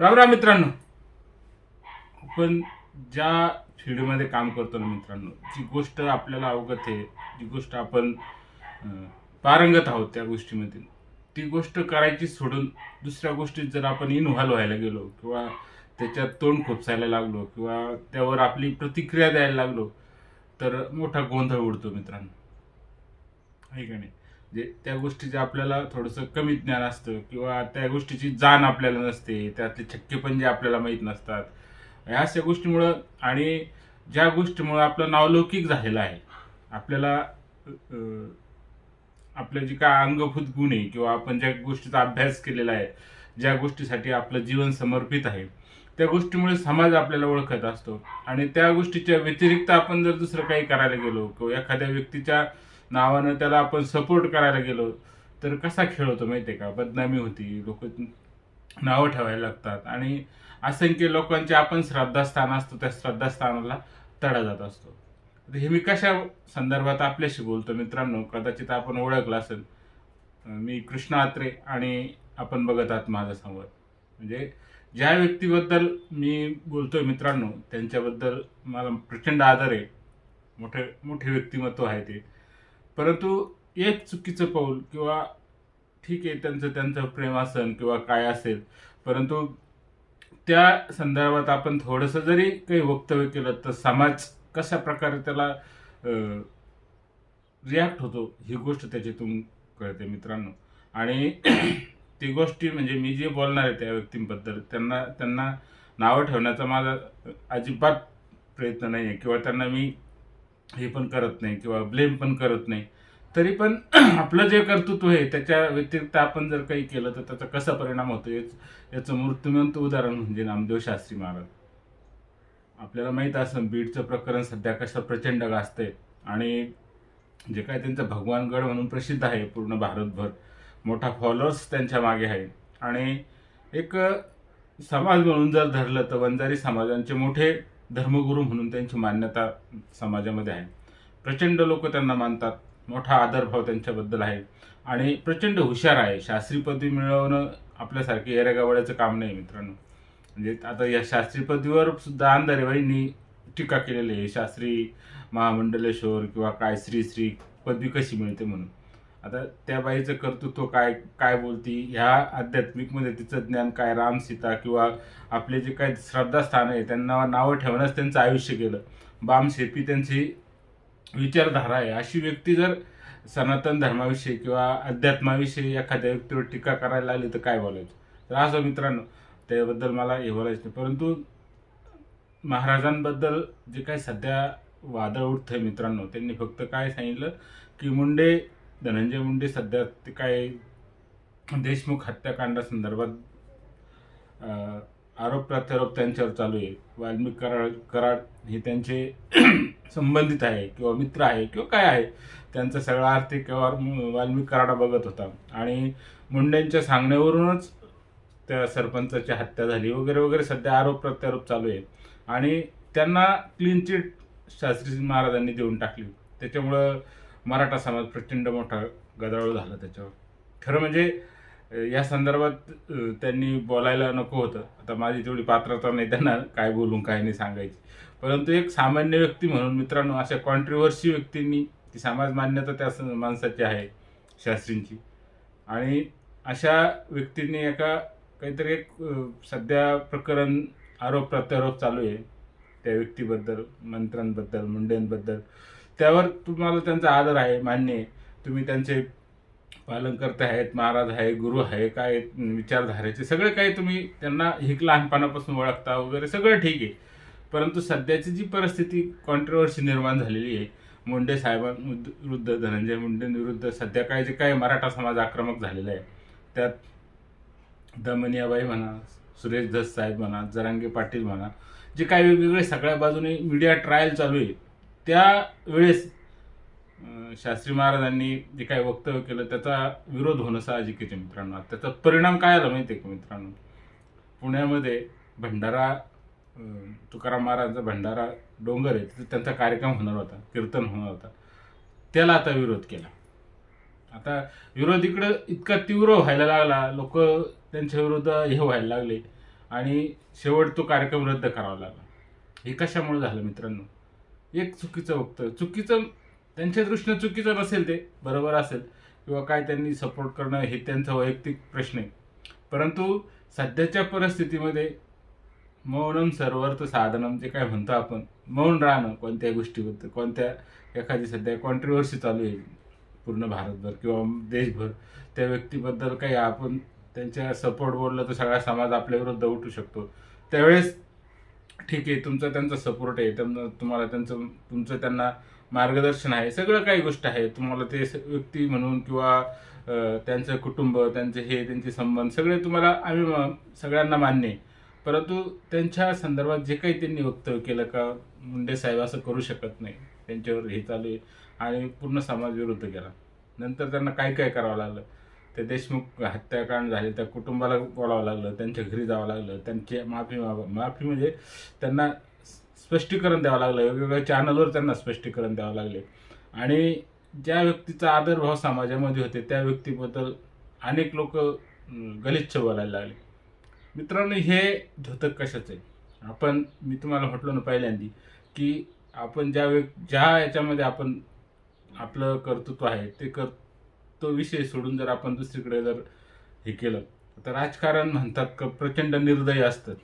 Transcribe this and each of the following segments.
राम राम मित्रांनो. आपण ज्या फील्डमध्ये काम करतो ना मित्रांनो जी गोष्ट आपल्याला अवगत आहे जी गोष्ट आपण पारंगत आहोत त्या गोष्टीमध्ये ती गोष्ट करायची सोडून दुसऱ्या गोष्टीत जर आपण इन्व्हॉल्व व्हायला गेलो किंवा त्याच्यात तोंड खोपसायला लागलो किंवा त्यावर आपली प्रतिक्रिया द्यायला लागलो तर मोठा गोंधळ उडतो मित्रांनो. आहे का नाही? जे त्या गोष्टीचे आपल्याला थोडंसं कमी ज्ञान असतं किंवा त्या गोष्टीची जाण आपल्याला नसते त्यातले छक्के पण जे आपल्याला माहीत नसतात. या अशा गोष्टीमुळं आणि ज्या गोष्टीमुळं आपलं नावलौकिक झालेलं आहे आपल्याला आपल्या जी जे काय अंगभूत गुण आहे किंवा आपण ज्या गोष्टीचा अभ्यास केलेला आहे ज्या गोष्टीसाठी आपलं जीवन समर्पित आहे त्या गोष्टीमुळे समाज आपल्याला ओळखत असतो. आणि त्या गोष्टीच्या व्यतिरिक्त आपण जर दुसरं काही करायला गेलो किंवा एखाद्या व्यक्तीच्या नावानं त्याला आपण सपोर्ट करायला गेलो तर कसा खेळ होतो माहिती आहे का? बदनामी होती लोक नावं ठेवायला लागतात आणि असंख्य लोकांचे आपण श्रद्धास्थान असतो त्या श्रद्धास्थानाला तडा जात असतो. तर हे मी कशा संदर्भात आपल्याशी बोलतो मित्रांनो? कदाचित आपण ओळखलं असेल. मी कृष्ण आत्रे आणि आपण बघत आहात माझा संवाद. म्हणजे ज्या व्यक्तीबद्दल मी बोलतोय मित्रांनो त्यांच्याबद्दल मला प्रचंड आदर आहे. मोठे मोठे व्यक्तिमत्व आहे ते. परंतु एक चुकीचं पाऊल किंवा ठीक आहे त्यांचं त्यांचं प्रेम असेल किंवा काय असेल परंतु त्या संदर्भात आपण थोडंसं जरी काही वक्तव्य केलं तर समाज कशा प्रकारे त्याला रिॲक्ट होतो ही गोष्ट त्याच्यातून कळते मित्रांनो. आणि ती गोष्टी म्हणजे मी जे बोलणार आहे त्या व्यक्तींबद्दल त्यांना त्यांना नावं ठेवण्याचा माझा अजिबात प्रयत्न नाही आहे किंवा त्यांना मी हे पण करत नाही किंवा ब्लेम पण करत नाही. तरी पण आपलं जे कर्तृत्व आहे त्याच्या व्यतिरिक्त आपण जर काही केलं तर त्याचा कसा परिणाम होतो? याचं मृत्यूमंत उदाहरण म्हणजे नामदेव शास्त्री महाराज. आपल्याला माहीत असं बीडचं प्रकरण सध्या कसं प्रचंड गाजतंय. आणि जे काय त्यांचं भगवानगड म्हणून प्रसिद्ध आहे पूर्ण भारतभर. मोठा फॉलोअर्स त्यांच्या मागे आहे. आणि एक समाज म्हणून जर धरलं तर वंजारी समाजांचे मोठे धर्मगुरू म्हणून त्यांची मान्यता समाजामध्ये आहे. प्रचंड लोक त्यांना मानतात. मोठा आदरभाव त्यांच्याबद्दल आहे. आणि प्रचंड हुशार आहे. शास्त्री पदवी मिळवणं आपल्यासारखे येऱ्यागावड्याचं काम नाही मित्रांनो. म्हणजे आता या शास्त्री पदवीवर सुद्धा आंधारेबाईंनी टीका केलेली आहे. शास्त्री महामंडलेश्वर किंवा काय श्री श्री पदवी कशी मिळते म्हणून. आता त्या बाईचं कर्तृत्व काय काय बोलती? ह्या आध्यात्मिकमध्ये तिचं ज्ञान काय? राम सीता किंवा आपले जे काही श्रद्धास्थान आहे त्यांना नावं ठेवण्यास त्यांचं आयुष्य गेलं. बाम शेपी त्यांची विचारधारा आहे. अशी व्यक्ती जर सनातन धर्माविषयी किंवा अध्यात्माविषयी एखाद्या व्यक्तीवर टीका करायला आली तर काय बोलायचं? तर असं मित्रांनो त्याबद्दल मला हे बोलायचं नाही. परंतु महाराजांबद्दल जे काही सध्या वादळ उठतं मित्रांनो त्यांनी फक्त काय सांगितलं की मुंडे धनंजय मुंडे सध्या ते काय देशमुख हत्याकांडासंदर्भात आरोप प्रत्यारोप त्यांच्यावर चालू आहे. वाल्मिक कराड कराड हे त्यांचे संबंधित आहे किंवा मित्र आहे किंवा काय आहे त्यांचा सगळा आर्थिक व्यवहार वाल्मिकी वाल्मिक कराडा बघत होता. आणि मुंडेंच्या सांगण्यावरूनच त्या सरपंचाची हत्या झाली वगैरे वगैरे सध्या आरोप प्रत्यारोप चालू आहे. आणि त्यांना क्लीन चिट शास्त्री महाराजांनी देऊन टाकली. त्याच्यामुळं मराठा समाज प्रचंड मोठा गदारोळ झाला त्याच्यावर. खरं म्हणजे या संदर्भात त्यांनी बोलायला नको होतं. आता माझी तेवढी पात्रता नाही त्यांना काय बोलून काय नाही सांगायची. परंतु एक सामान्य व्यक्ती म्हणून मित्रांनो अशा कॉन्ट्रोवर्सी व्यक्तींनी ती समाज मान्यता त्या स- माणसाची आहे शास्त्रींची. आणि अशा व्यक्तींनी एका काहीतरी एक सध्या प्रकरण आरोप प्रत्यारोप चालू आहे. त्या व्यक्तीबद्दल मंत्र्यांबद्दल मुंडेंबद्दल. त्यावर तुम्हाला त्यांचा आदर आहे मान्य आहे. तुम्ही त्यांचे पालनकर्ते आहेत महाराज आहे गुरु आहे काय विचारधारेचे सगळे काही तुम्ही त्यांना हिक लहानपणापासून ओळखता वगैरे सगळं ठीक आहे. परंतु सध्याची जी परिस्थिती कॉन्ट्रोवर्सी निर्माण झालेली आहे मुंडे साहेबांविरुद्ध धनंजय मुंडेंविरुद्ध सध्या काय जे काय मराठा समाज आक्रमक झालेला आहे त्यात दमनियाबाई म्हणा सुरेश धस साहेब म्हणा जरांगे पाटील म्हणा जे काही वेगवेगळे सगळ्या बाजूने मीडिया ट्रायल चालू आहे त्या वेळेस शास्त्री महाराजांनी जे काही वक्तव्य केलं त्याचा विरोध होणं साहजिक आहे मित्रांनो. त्याचा परिणाम काय आला माहिती आहे का मित्रांनो? पुण्यामध्ये भंडारा तुकाराम महाराजांचा भंडारा डोंगर आहे तिथं त्यांचा कार्यक्रम होणार होता कीर्तन होणार होता. त्याला आता विरोध केला. आता विरोध इकडं इतका तीव्र व्हायला लागला लोक त्यांच्या विरुद्ध हे व्हायला लागले आणि शेवट तो कार्यक्रम रद्द करावा लागला. हे कशामुळे झालं मित्रांनो? एक चुकीचं बघतं चुकीचं त्यांच्या दृष्टीनं चुकीचं नसेल ते बरोबर असेल. किंवा काय त्यांनी सपोर्ट करणं हे त्यांचा वैयक्तिक प्रश्न आहे. परंतु सध्याच्या परिस्थितीमध्ये मौनम सर्वर्थ साधनम जे काय म्हणतो आपण मौन राहणं कोणत्या गोष्टीबद्दल कोणत्या एखादी सध्या कॉन्ट्रोवर्सी चालू आहे पूर्ण भारतभर किंवा देशभर त्या व्यक्तीबद्दल काही आपण त्यांच्या सपोर्ट बोललं तर सगळा समाज आपल्या दौटू उठू शकतो. त्यावेळेस ठीक आहे तुमचा त्यांचा सपोर्ट आहे त्यांना तुम्हाला त्यांचं तुमचं त्यांना मार्गदर्शन आहे सगळं काही गोष्ट आहे. तुम्हाला ते स- व्यक्ती म्हणून किंवा त्यांचं कुटुंब त्यांचे हे त्यांचे संबंध सगळे तुम्हाला आम्ही सगळ्यांना मान्य आहे. परंतु त्यांच्या संदर्भात जे काही त्यांनी वक्तव्य केलं का मुंडे साहेब असं करू शकत नाही. त्यांच्यावर हे चालू आहे. आणि पूर्ण समाज विरुद्ध केला नंतर त्यांना काय काय करावं लागलं? ते देशमुख हत्याकांड झाले त्या कुटुंबाला बोलावं लागलं त्यांच्या घरी जावं लागलं त्यांची माफी माफी म्हणजे त्यांना स्पष्टीकरण द्यावं लागलं वेगवेगळ्या चॅनलवर त्यांना स्पष्टीकरण द्यावं लागले. आणि ज्या व्यक्तीचा आदरभाव समाजामध्ये होते त्या व्यक्तीबद्दल अनेक लोक गलिच्छ बोलायला लागले. मित्रांनो हे धोतक कशाचं आहे? आपण मी तुम्हाला म्हटलं ना पहिल्यांदी की आपण ज्या व्यक् ज्या याच्यामध्ये आपण आपलं कर्तृत्व आहे ते कर तो विषय सोडून जर आपण दुसरीकडे जर हे केलं तर राजकारण म्हणतात का प्रचंड निर्दयी असतं.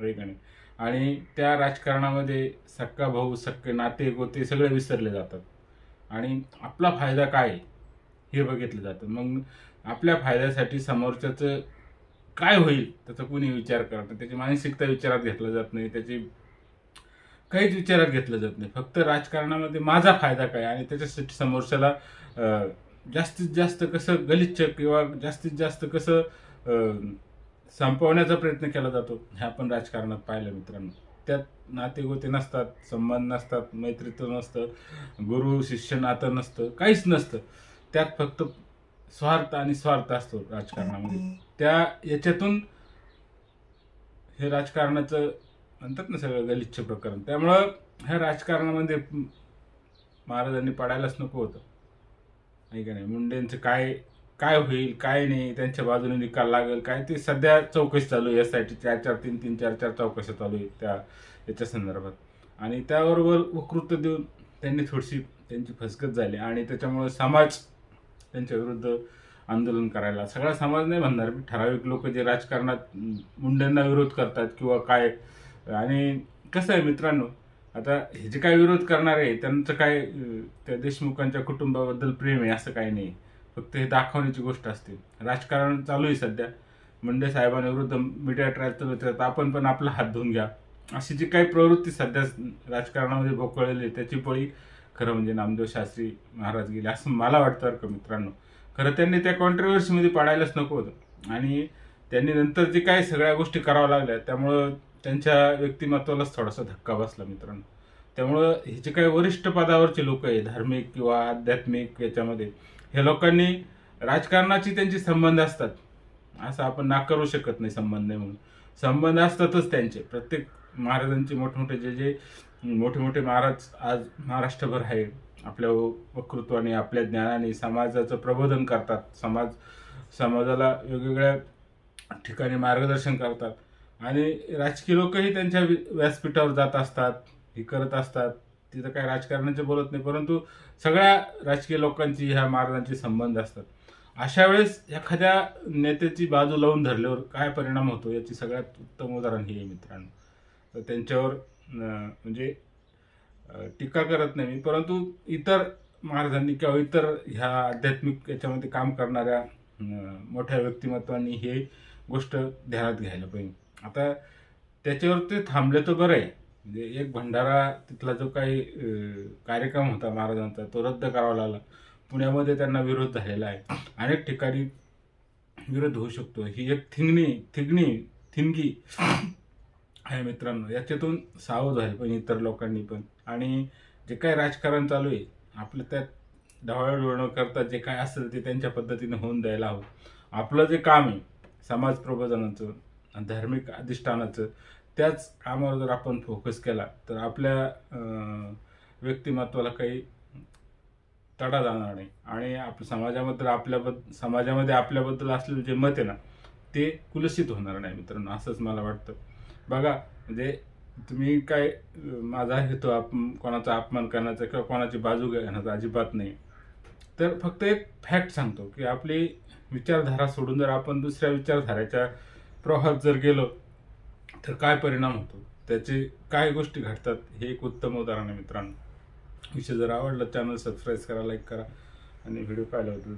होय नाही? आणि त्या राजकारणामध्ये सक्का भाऊ सक्के नाते गोते सगळे विसरले जातात. आणि आपला फायदा काय हे बघितलं जातं. मग आपल्या फायद्यासाठी समोरच्याचं काय होईल त्याचा कुणी विचार करत नाही. त्याची मानसिकता विचारात घेतला जात नाही. त्याची काहीच विचारात घेतलं जात नाही. फक्त राजकारणामध्ये माझा फायदा काय आणि त्याच्यासाठी समोरच्याला जास्तीत जास्त कसं गलिच्छ किंवा जास्तीत जास्त कसं संपवण्याचा प्रयत्न केला जातो हे आपण राजकारणात पाहिलं मित्रांनो. त्यात नातेगोते नसतात संबंध नसतात मैत्रित्व नसतं गुरु शिष्य नातं नसतं काहीच नसतं. त्यात फक्त स्वार्थ आणि स्वार्थ असतो राजकारणामध्ये. त्या याच्यातून हे राजकारणाचं म्हणतात ना सगळं गलिच्छ प्रकरण. त्यामुळं ह्या राजकारणामध्ये महाराजांनी पडायलाच नको होतं. नाही का नाही? मुंडेंचं काय काय होईल काय नाही त्यांच्या बाजूने निकाल लागेल काय? ते सध्या चौकशी चालू आहे. यासाठी चार चार तीन तीन चार चार चौकशा चालू आहेत त्या याच्या संदर्भात. आणि त्याबरोबर वकृत्व देऊन त्यांनी थोडीशी त्यांची फसगत झाली. आणि त्याच्यामुळे समाज त्यांच्या विरुद्ध आंदोलन करायला. सगळा समाज नाही म्हणणार ठराविक लोक जे राजकारणात मुंड्यांना विरोध करतात किंवा काय? आणि कसं आहे मित्रांनो आता हे जे काय विरोध करणार आहे त्यांचं काय त्या देशमुखांच्या कुटुंबाबद्दल प्रेम आहे असं काही नाही. फक्त हे दाखवण्याची गोष्ट असते. राजकारण चालू आहे सध्या. मुंडे साहेबांविरुद्ध मीडिया ट्रायल चालू आहे, आपण पण आपला हात धुवून घ्या. अशी जी काही प्रवृत्ती सध्या राजकारणामध्ये भोकळलेली आहे त्याची पळी खरं म्हणजे नामदेव शास्त्री महाराज गेले असं मला वाटतं बरं का मित्रांनो. खरं त्यांनी त्या कॉन्ट्रोवर्सीमध्ये पाडायलाच नको होतं. आणि त्यांनी नंतर जे काही सगळ्या गोष्टी कराव्या लागल्या त्यामुळं त्यांच्या व्यक्तिमत्वालाच थोडासा धक्का बसला मित्रांनो. त्यामुळं हे जे काही वरिष्ठ पदावरचे लोक आहे धार्मिक किंवा आध्यात्मिक याच्यामध्ये हे लोकांनी राजकारणाची त्यांचे संबंध असतात. असं आपण नाकारू शकत नाही संबंध नाही म्हणून. संबंध असतातच त्यांचे. प्रत्येक महाराजांचे मोठमोठे जे जे मोठे मोठे महाराज आज महाराष्ट्रभर आहे आपल्या वक्तृत्वाने आपल्या ज्ञानाने समाजाचं प्रबोधन करतात. समाज समाजाला वेगवेगळ्या ठिकाणी मार्गदर्शन करतात. आणि राजकीय लोकही त्यांच्या व्यासपीठावर जात असतात हे करत असतात. तिथं काय राजकारणाचे बोलत नाही परंतु सगळ्या राजकीय लोकांची ह्या महाराजांचे संबंध असतात. अशा वेळेस एखाद्या नेत्याची बाजू लावून धरल्यावर काय परिणाम होतो याची सगळ्यात उत्तम उदाहरण हे आहे मित्रांनो. तर त्यांच्यावर म्हणजे टीका करत नाही मी परंतु इतर महाराजांनी किंवा इतर ह्या आध्यात्मिक याच्यामध्ये काम करणाऱ्या मोठ्या व्यक्तिमत्वांनी हे गोष्ट ध्यानात घ्यायला पाहिजे. आता त्याच्यावर ते थांबले तर बरं आहे. म्हणजे एक भंडारा तिथला जो काही कार्यक्रम होता महाराजांचा तो रद्द करावा लागला. पुण्यामध्ये त्यांना विरोध झालेला आहे. अनेक ठिकाणी विरोध होऊ शकतो. ही एक थिंगणी थिगणी थिंगी आहे मित्रांनो. याच्यातून सावध व्हायला पण इतर लोकांनी पण. आणि जे काही राजकारण चालू आहे आपलं त्यात ढवळढवळ करता जे काय असेल ते त्यांच्या पद्धतीने होऊन द्यायला हवं. आपलं जे काम आहे समाज प्रबोधनाचं धार्मिक अधिष्ठानाचं त्याच कामावर जर आपण फोकस केला तर आपल्या व्यक्तिमत्वाला काही तडा जाणार नाही. आणि आप समाजाबद्दल आपल्याबद्दल समाजामध्ये आपल्याबद्दल असलेलं जे मत आहे ना ते कुलसित होणार नाही मित्रांनो असंच मला वाटतं. बघा म्हणजे तुम्ही काय माझा हेतू आप कोणाचा अपमान करण्याचा किंवा कोणाची बाजू घेण्याचा अजिबात नाही. तर फक्त एक फॅक्ट सांगतो की आपली विचारधारा सोडून जर आपण दुसऱ्या विचारधारेच्या प्रवाहात जर गेलो तर काय परिणाम होतो? त्याचे काय गोष्टी घडतात? हे एक उत्तम उदाहरण आहे मित्रांनो. विषय जर आवडला चॅनल सबस्क्राईब करा लाईक करा आणि व्हिडिओ पाहिला होता